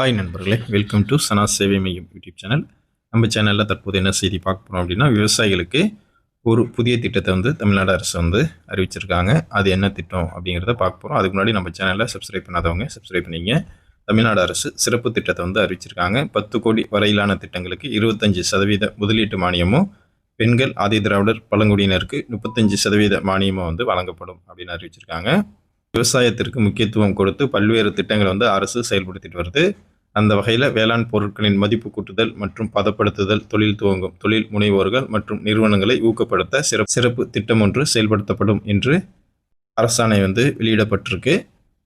Hi நண்பர்களே welcome to சனா சேவை மையம் யூடியூப் சேனல். நம்ம சேனலில் தற்போது என்ன செய்தி பார்க்க போகிறோம் அப்படின்னா விவசாயிகளுக்கு ஒரு புதிய திட்டத்தை வந்து தமிழ்நாடு அரசு வந்து அறிவிச்சிருக்காங்க. அது என்ன திட்டம் அப்படிங்கிறத பார்க்க போகிறோம் அதுக்கு முன்னாடி நம்ம சேனலில் சப்ஸ்கிரைப் பண்ணாதவங்க சப்ஸ்கிரைப் பண்ணிங்க தமிழ்நாடு அரசு சிறப்பு திட்டத்தை வந்து அறிவிச்சிருக்காங்க. பத்து கோடி வரையிலான திட்டங்களுக்கு இருபத்தஞ்சி சதவீத முதலீட்டு மானியமும் பெண்கள் ஆதி திராவிடர் பழங்குடியினருக்கு முப்பத்தஞ்சு சதவீத மானியமும் வந்து வழங்கப்படும் அப்படின்னு அறிவிச்சிருக்காங்க. விவசாயத்திற்கு முக்கியத்துவம் கொடுத்து பல்வேறு திட்டங்களை வந்து அரசு செயல்படுத்திட்டு வருது. அந்த வகையில் வேளாண் பொருட்களின் மதிப்பு கூட்டுதல் மற்றும் பதப்படுத்துதல் தொழில் துவங்கும் தொழில் முனைவோர்கள் மற்றும் நிறுவனங்களை ஊக்கப்படுத்த சிறப்பு சிறப்பு திட்டம் ஒன்று செயல்படுத்தப்படும் என்று அரசாணை வந்து வெளியிடப்பட்டிருக்கு.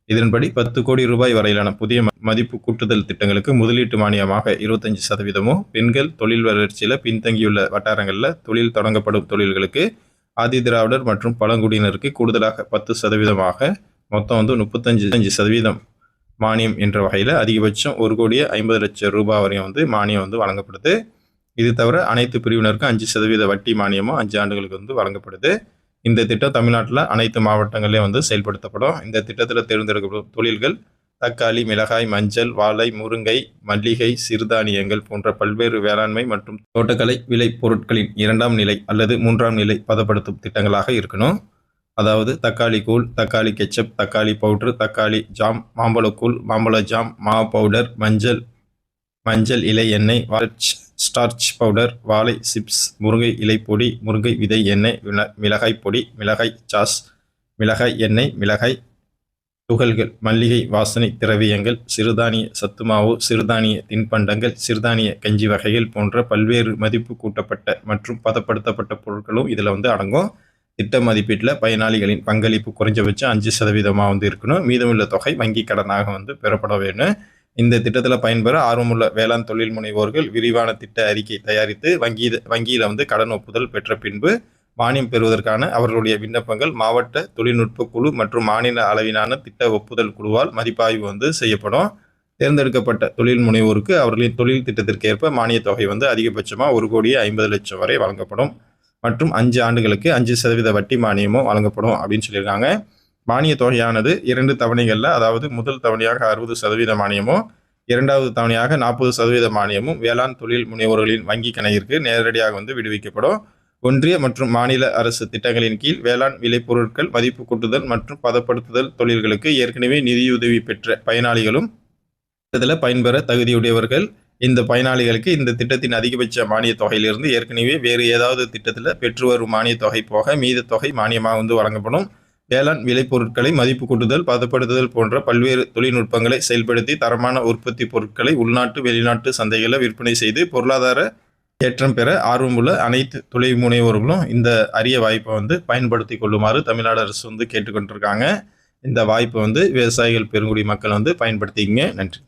இதன்படி பத்து கோடி ரூபாய் வரையிலான புதிய ம- மதிப்பு கூட்டுதல் திட்டங்களுக்கு முதலீட்டு மானியமாக இருபத்தஞ்சு சதவீதமும் பெண்கள் தொழில் வளர்ச்சியில் பின்தங்கியுள்ள வட்டாரங்களில் தொழில் தொடங்கப்படும் தொழில்களுக்கு ஆதி திராவிடர் மற்றும் பழங்குடியினருக்கு கூடுதலாக பத்து சதவீதமாக மொத்தம் வந்து முப்பத்தஞ்சு அஞ்சு சதவீதம் மானியம் என்ற வகையில் அதிகபட்சம் ஒரு கோடியே ஐம்பது லட்சம் ரூபாய் வரையும் வந்து மானியம் வந்து வழங்கப்படுது. இது தவிர அனைத்து பிரிவினருக்கும் அஞ்சு சதவீத வட்டி மானியமும் அஞ்சு ஆண்டுகளுக்கு வந்து வழங்கப்படுது. இந்த திட்டம் தமிழ்நாட்டில் அனைத்து மாவட்டங்களையும் வந்து செயல்படுத்தப்படும். இந்த திட்டத்தில் தேர்ந்தெடுக்கப்படும் தொழில்கள் தக்காளி மிளகாய் மஞ்சள் வாழை முருங்கை மல்லிகை சிறுதானியங்கள் போன்ற பல்வேறு வேளாண்மை மற்றும் தோட்டக்கலை விலை பொருட்களின் இரண்டாம் நிலை அல்லது மூன்றாம் நிலை பதப்படுத்தும் திட்டங்களாக இருக்கணும். அதாவது தக்காளி கூழ் தக்காளி கெச்சப் தக்காளி பவுட்ரு தக்காளி ஜாம் மாம்பழக்கூழ் மாம்பழ ஜாம் மா பவுடர் மஞ்சள் மஞ்சள் இலை எண்ணெய் வாழைச் ஸ்டார்ச் பவுடர் வாழை சிப்ஸ் முருங்கை இலைப்பொடி முருங்கை விதை எண்ணெய் மிள- மிளகாய் பொடி மிளகாய் சாஸ் மிளகாய் எண்ணெய் மிளகாய் துகள்கள் மல்லிகை வாசனை திரவியங்கள் சிறுதானிய சத்துமாவு சிறுதானிய தின்பண்டங்கள் சிறுதானிய கஞ்சி வகைகள் போன்ற பல்வேறு மதிப்பு கூட்டப்பட்ட மற்றும் பதப்படுத்தப்பட்ட பொருட்களும் இதில் வந்து அடங்கும். திட்ட மதிப்பீட்டில் பயனாளிகளின் பங்களிப்பு குறைஞ்சபட்சம் அஞ்சு சதவீதமாக வந்து இருக்கணும். மீதமுள்ள தொகை வங்கி கடனாக வந்து பெறப்பட வேணும் இந்த திட்டத்தில் பயன்பெற ஆர்வமுள்ள வேளாண் தொழில் முனைவோர்கள் விரிவான திட்ட அறிக்கை தயாரித்து வங்கி வங்கியில் வந்து கடன் ஒப்புதல் பெற்ற பின்பு மானியம் பெறுவதற்கான அவர்களுடைய விண்ணப்பங்கள் மாவட்ட தொழில்நுட்ப குழு மற்றும் மாநில அளவிலான திட்ட ஒப்புதல் குழுவால் மதிப்பாய்வு வந்து செய்யப்படும். தேர்ந்தெடுக்கப்பட்ட தொழில் முனைவோருக்கு அவர்களின் தொழில் திட்டத்திற்கு ஏற்ப மானியத் தொகை வந்து அதிகபட்சமாக ஒரு கோடியே ஐம்பது லட்சம் வரை வழங்கப்படும். மற்றும் அஞ்சு ஆண்டுகளுக்கு அஞ்சு சதவீத வட்டி மானியமும் வழங்கப்படும் அப்படின்னு சொல்லியிருக்காங்க. மானிய தொகையானது இரண்டு தவணைகளில் அதாவது முதல் தவணையாக அறுபது சதவீத மானியமும் இரண்டாவது தவணையாக நாற்பது சதவீத மானியமும் வேளாண் தொழில் முனைவோர்களின் வங்கி கணக்கிற்கு நேரடியாக வந்து விடுவிக்கப்படும். ஒன்றிய மற்றும் மாநில அரசு திட்டங்களின் கீழ் வேளாண் விளைபொருட்கள் மதிப்பு கூட்டுதல் மற்றும் பதப்படுத்துதல் தொழில்களுக்கு ஏற்கனவே நிதியுதவி பெற்ற பயனாளிகளும் இதில் பயன்பெற தகுதியுடையவர்கள் இந்த பயனாளிகளுக்கு இந்த திட்டத்தின் அதிகபட்ச மானியத் தொகையிலிருந்து ஏற்கனவே வேறு ஏதாவது திட்டத்தில் பெற்று வரும் மானியத் தொகை போக மீத தொகை மானியமாக வந்து வழங்கப்படும். வேளாண் விளைபொருட்களை மதிப்பு கூட்டுதல் பதப்படுத்துதல் போன்ற பல்வேறு தொழில்நுட்பங்களை செயல்படுத்தி தரமான உற்பத்தி பொருட்களை உள்நாட்டு வெளிநாட்டு சந்தைகளில் விற்பனை செய்து பொருளாதார ஏற்றம் பெற ஆர்வமுள்ள அனைத்து தொழில் முனைவோர்களும் இந்த அரிய வாய்ப்பை வந்து பயன்படுத்தி கொள்ளுமாறு தமிழ்நாடு அரசு வந்து கேட்டுக்கொண்டிருக்காங்க. இந்த வாய்ப்பை வந்து விவசாயிகள் பெருங்குடி மக்கள் வந்து பயன்படுத்திக்கங்க. நன்றி.